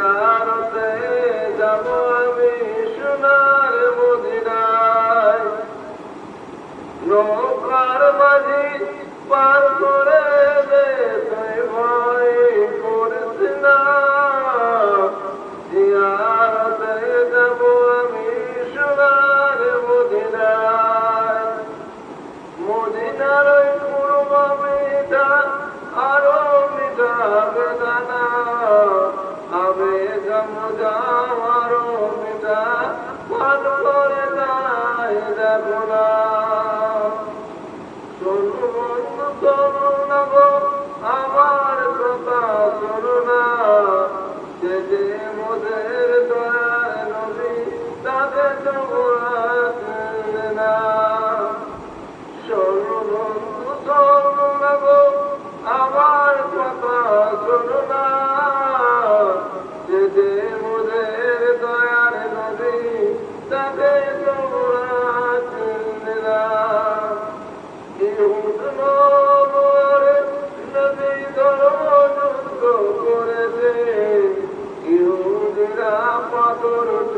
জিয়ারতে যাব আমি সোনার মদিনায়। নৌকার মাঝি দে তুই ভয় করিস না। যাব আমি সোনার মদিনায়। আমার কথা করুণা যে মোদের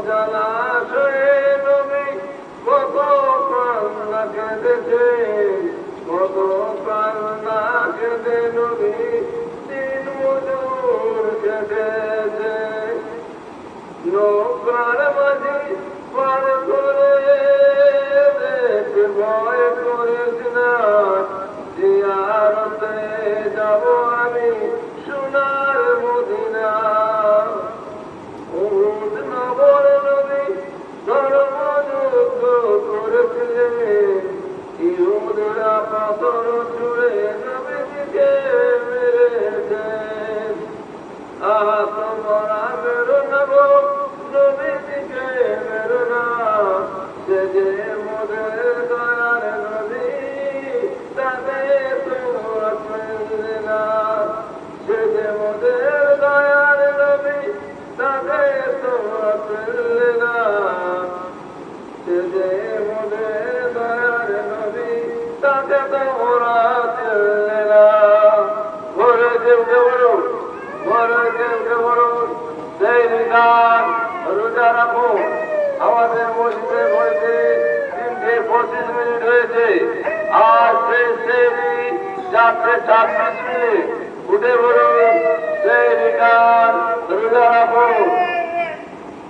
জলাশয়ে নবী কত কান্না কেঁদেছে কত কান্না কেঁদে নবী তিন মজুর কেঁদেছে নৌকার মাঝি পার করে ভয় করে রোজা রাখো আমাদের মসজিদে হয়েছে তিনটে পঁচিশ মিনিট হয়েছে আর সেই চারটে চার পাঁচ মিনিট